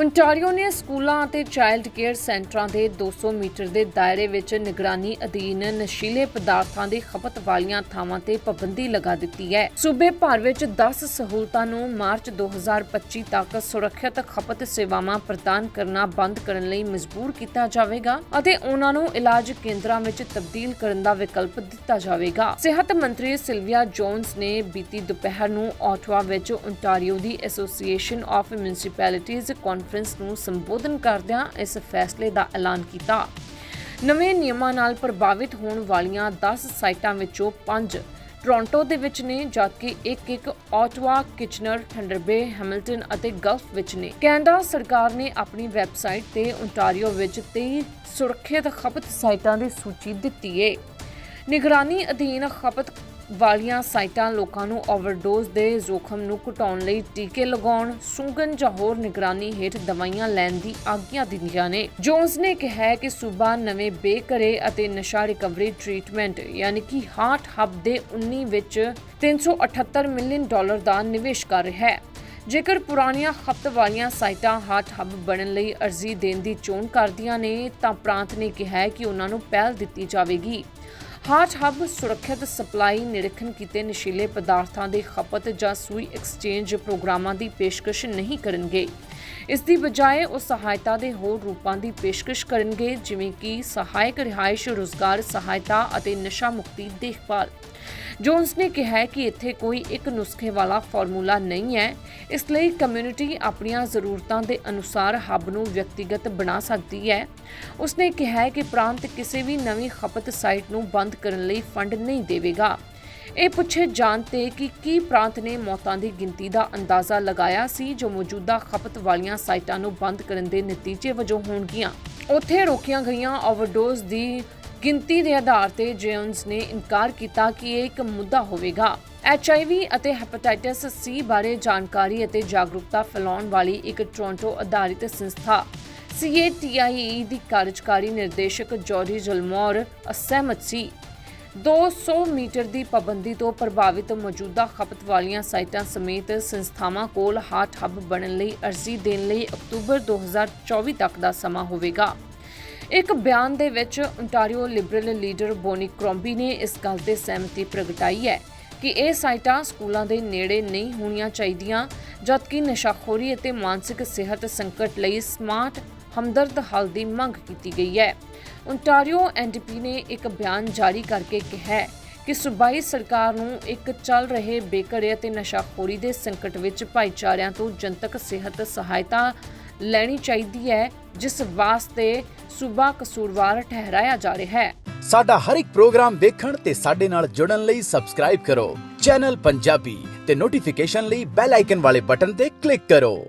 Ontario ਨੇ ਸਕੂਲਾਂ ਅਤੇ ਚਾਈਲਡ ਕੇਅਰ ਸੈਂਟਰਾਂ ਦੇ 200 ਮੀਟਰ ਦੇ ਦਾਇਰੇ ਵਿੱਚ ਨਿਗਰਾਨੀ ਅਧੀਨ ਨਸ਼ੀਲੇ ਪਦਾਰਥਾਂ ਦੀ ਖਪਤ ਵਾਲੀਆਂ ਥਾਵਾਂ ਤੇ ਪਾਬੰਦੀ ਲਗਾ ਦਿੱਤੀ ਹੈ। ਸੂਬੇ ਭਰ ਵਿੱਚ 10 ਸਹੂਲਤਾਂ ਨੂੰ ਮਾਰਚ 2025 ਤੱਕ ਸੁਰੱਖਿਅਤ ਖਪਤ ਸੇਵਾਵਾਂ ਪ੍ਰਦਾਨ ਕਰਨਾ ਬੰਦ ਕਰਨ ਲਈ ਮਜਬੂਰ ਕੀਤਾ ਜਾਵੇਗਾ ਅਤੇ ਉਹਨਾਂ ਨੂੰ ਇਲਾਜ ਕੇਂਦਰਾਂ ਵਿੱਚ ਤਬਦੀਲ ਕਰਨ ਦਾ ਵਿਕਲਪ ਦਿੱਤਾ ਜਾਵੇਗਾ। ਸਿਹਤ ਮੰਤਰੀ ਸਿਲਵੀਆ ਜੋਨਸ ਨੇ ਬੀਤੀ ਦੁਪਹਿਰ ਨੂੰ ਆਟਵਾ ਵਿੱਚ ਓਨਟਾਰੀਓ ਦੀ ਐਸੋਸੀਏਸ਼ਨ ਆਫ ਮਿਊਨਿਸਪੈਲਿਟੀਜ਼ ਕਾਨਫਰੰਸ ਨੂੰ ਸੰਬੋਧਨ ਕਰਦਿਆਂ ਇਸ ਫੈਸਲੇ ਦਾ ਐਲਾਨ ਕੀਤਾ। ਨਵੇਂ ਨਿਯਮਾਂ ਨਾਲ ਪ੍ਰਭਾਵਿਤ ਹੋਣ ਵਾਲੀਆਂ 10 ਸਾਈਟਾਂ ਵਿੱਚੋਂ 5 ਟੋਰਾਂਟੋ ਦੇ ਵਿੱਚ ਨੇ, ਜਦਕਿ ਇੱਕ ਇੱਕ Ottawa Kitchener, Thunder Bay, Hamilton ਅਤੇ ਗਲਫ ਵਿੱਚ ਨੇ। ਕੈਨੇਡਾ ਸਰਕਾਰ ਨੇ ਆਪਣੀ ਵੈਬਸਾਈਟ ਤੇ ਓਨਟਾਰੀਓ ਵਿੱਚ 23 ਸੁਰੱਖਿਅਤ ਖਪਤ ਸਾਈਟਾਂ ਦੀ ਸੂਚੀ ਦਿੱਤੀ ਹੈ ਨਿਗਰਾਨੀ ਅਧੀਨ ਖਪਤ ਵਾਲੀਆਂ ਸਾਈਟਾਂ ਲੋਕਾਂ ਨੂੰ ਓਵਰਡੋਜ਼ ਦੇ ਜ਼ੋਖਮ ਨੂੰ ਘਟਾਉਣ ਲਈ ਟੀਕੇ ਲਗਾਉਣ ਸੁੰਘਣ ਜਾਂ ਹੋਰ ਨਿਗਰਾਨੀ ਹੇਠ ਦਵਾਈਆਂ ਲੈਣ ਦੀ ਆਗਿਆ ਦਿੰਦੀਆਂ ਨੇ। ਜੋਨਸ ਨੇ ਕਿਹਾ ਕਿ ਸੂਬਾ ਨਵੇਂ ਬੇਘਰੇ ਅਤੇ ਨਸ਼ਾ ਰਿਕਵਰੀ ਟ੍ਰੀਟਮੈਂਟ, ਯਾਨੀ ਕਿ ਹਾਰਟ ਹੱਬ ਦੇ 19 ਵਿੱਚ 378 ਮਿਲੀਅਨ ਡਾਲਰ ਦਾ ਨਿਵੇਸ਼ ਕਰ ਰਿਹਾ ਹੈ। ਜੇਕਰ ਪੁਰਾਣੀਆਂ ਖਪਤ ਵਾਲੀਆਂ ਸਾਈਟਾਂ ਹਾਰਟ ਹੱਬ ਬਣਨ ਲਈ ਅਰਜ਼ੀ ਦੇਣ ਦੀ ਚੋਣ ਕਰਦੀਆਂ ਨੇ, ਤਾਂ ਪ੍ਰਾਂਤ ਨੇ ਕਿਹਾ ਹੈ ਕਿ ਉਹਨਾਂ ਨੂੰ ਪਹਿਲ ਦਿੱਤੀ ਜਾਵੇਗੀ। ਹਾਰਟ ਹੱਬ ਸੁਰੱਖਿਅਤ ਸਪਲਾਈ ਨਿਰੀਖਣ ਕੀਤੇ ਨਸ਼ੀਲੇ ਪਦਾਰਥਾਂ ਦੀ ਖਪਤ ਜਾਂ ਸੂਈ ਐਕਸਚੇਂਜ ਪ੍ਰੋਗਰਾਮਾਂ ਦੀ ਪੇਸ਼ਕਸ਼ ਨਹੀਂ ਕਰਨਗੇ। ਇਸ ਦੀ ਬਜਾਏ ਉਹ ਸਹਾਇਤਾ ਦੇ ਹੋਰ ਰੂਪਾਂ ਦੀ ਪੇਸ਼ਕਸ਼ ਕਰਨਗੇ, ਜਿਵੇਂ ਕਿ ਸਹਾਇਕ ਰਿਹਾਇਸ਼, ਰੋਜ਼ਗਾਰ, ਸਹਾਇਤਾ ਅਤੇ ਨਸ਼ਾ ਮੁਕਤੀ ਦੇਖਭਾਲ। ਜੋਨਸ ਨੇ ਕਿਹਾ ਕਿ ਇੱਥੇ ਕੋਈ ਇੱਕ ਨੁਸਖੇ ਵਾਲਾ ਫਾਰਮੂਲਾ ਨਹੀਂ ਹੈ। ਇਸ ਲਈ ਕਮਿਊਨਿਟੀ ਆਪਣੀਆਂ ਜ਼ਰੂਰਤਾਂ ਦੇ ਅਨੁਸਾਰ ਹੱਬ ਨੂੰ ਵਿਅਕਤੀਗਤ ਬਣਾ ਸਕਦੀ ਹੈ। ਉਸਨੇ ਕਿਹਾ ਹੈ ਕਿ ਪ੍ਰਾਂਤ ਕਿਸੇ ਵੀ ਨਵੀਂ ਖਪਤ ਸਾਈਟ ਨੂੰ ਬੰਦ ਕਰਨ ਲਈ ਫੰਡ ਨਹੀਂ ਦੇਵੇਗਾ। ਇਹ ਪੁੱਛੇ ਜਾਣ ਤੇ ਕਿ ਕੀ ਪ੍ਰਾਂਤ ਨੇ ਮੌਤਾਂ ਦੀ ਗਿਣਤੀ ਦਾ ਅੰਦਾਜ਼ਾ ਲਗਾਇਆ ਸੀ ਜੋ ਮੌਜੂਦਾ ਖਪਤ ਵਾਲੀਆਂ ਸਾਈਟਾਂ ਨੂੰ ਬੰਦ ਕਰਨ ਦੇ ਨਤੀਜੇ ਵਜੋਂ ਹੋਣਗੀਆਂ। ਉੱਥੇ ਰੋਕੀਆਂ ਗਈਆਂ ਓਵਰਡੋਜ਼ ਦੀ ਗਿਣਤੀ ਦੇ ਆਧਾਰ ਤੇ ਜੇਨਸ ਨੇ ਇਨਕਾਰ ਕੀਤਾ ਕਿ ਇਹ ਇੱਕ ਮੁੱਦਾ ਹੋਵੇਗਾ। ਐਚਆਈਵੀ ਅਤੇ ਹੈਪੇਟਾਈਟਸ ਸੀ ਬਾਰੇ ਜਾਣਕਾਰੀ ਅਤੇ ਜਾਗਰੂਕਤਾ ਫੈਲਾਉਣ ਵਾਲੀ ਇੱਕ ਟੋਰਾਂਟੋ ਆਧਾਰਿਤ ਸੰਸਥਾ। CATIE ਦੀ ਕਾਰਜਕਾਰੀ ਨਿਰਦੇਸ਼ਕ ਜੌਰੀ ਜਲਮੌਰ ਅਸਹਿਮਤ ਸੀ। 200 ਮੀਟਰ ਦੀ ਪਾਬੰਦੀ ਤੋਂ ਪ੍ਰਭਾਵਿਤ ਮੌਜੂਦਾ ਖਪਤ ਵਾਲੀਆਂ ਸਾਈਟਾਂ ਸਮੇਤ ਸੰਸਥਾਵਾਂ ਕੋਲ ਹਾਰਟ ਹੱਬ ਬਣਨ ਲਈ ਅਰਜ਼ੀ ਦੇਣ ਲਈ ਅਕਤੂਬਰ 2024 ਤੱਕ ਦਾ ਸਮਾਂ ਹੋਵੇਗਾ। ਇੱਕ ਬਿਆਨ ਦੇ ਵਿੱਚ Ontario liberal leader Bonnie Crombie ਨੇ ਇਸ ਗੱਲ ਤੇ ਸਹਿਮਤੀ ਪ੍ਰਗਟਾਈ ਹੈ ਕਿ ਇਹ ਸਾਈਟਾਂ ਸਕੂਲਾਂ ਦੇ ਨੇੜੇ ਨਹੀਂ ਹੋਣੀਆਂ ਚਾਹੀਦੀਆਂ, ਜਦਕਿ ਨਸ਼ਾਖੋਰੀ ਅਤੇ ਮਾਨਸਿਕ ਸਿਹਤ ਸੰਕਟ ਲਈ ਸਮਾਰਟ ਹਮਦਰਦ ਹੱਲ ਦੀ ਮੰਗ ਕੀਤੀ ਗਈ ਹੈ। ontario ਐਨਡੀਪੀ ਨੇ ਇੱਕ ਬਿਆਨ ਜਾਰੀ ਕਰਕੇ ਕਿਹਾ ਹੈ ਕਿ ਸੂਬਾਈ ਸਰਕਾਰ ਨੂੰ ਇੱਕ ਚੱਲ ਰਹੇ ਬੇਘਰੇ ਅਤੇ ਨਸ਼ਾਖੋਰੀ ਦੇ ਸੰਕਟ ਵਿੱਚ ਭਾਈਚਾਰਿਆਂ ਤੋਂ ਜਨਤਕ ਸਿਹਤ ਸਹਾਇਤਾ ਲੈਣੀ ਚਾਹੀਦੀ ਹੈ, ਜਿਸ ਵਾਸਤੇ ਸੂਬਾ ਕਸੂਰਵਾਰ ਠਹਿਰਾਇਆ ਜਾ ਰਿਹਾ ਹੈ। ਸਾਡਾ ਹਰ ਇੱਕ ਪ੍ਰੋਗਰਾਮ ਦੇਖਣ ਤੇ ਸਾਡੇ ਨਾਲ ਜੁੜਨ ਲਈ ਸਬਸਕ੍ਰਾਈਬ ਕਰੋ। ਚੈਨਲ ਪੰਜਾਬੀ ਤੇ ਨੋਟੀਫਿਕੇਸ਼ਨ ਲਈ ਬੈਲ ਆਈਕਨ ਵਾਲੇ ਬਟਨ ਤੇ ਕਲਿੱਕ ਕਰੋ।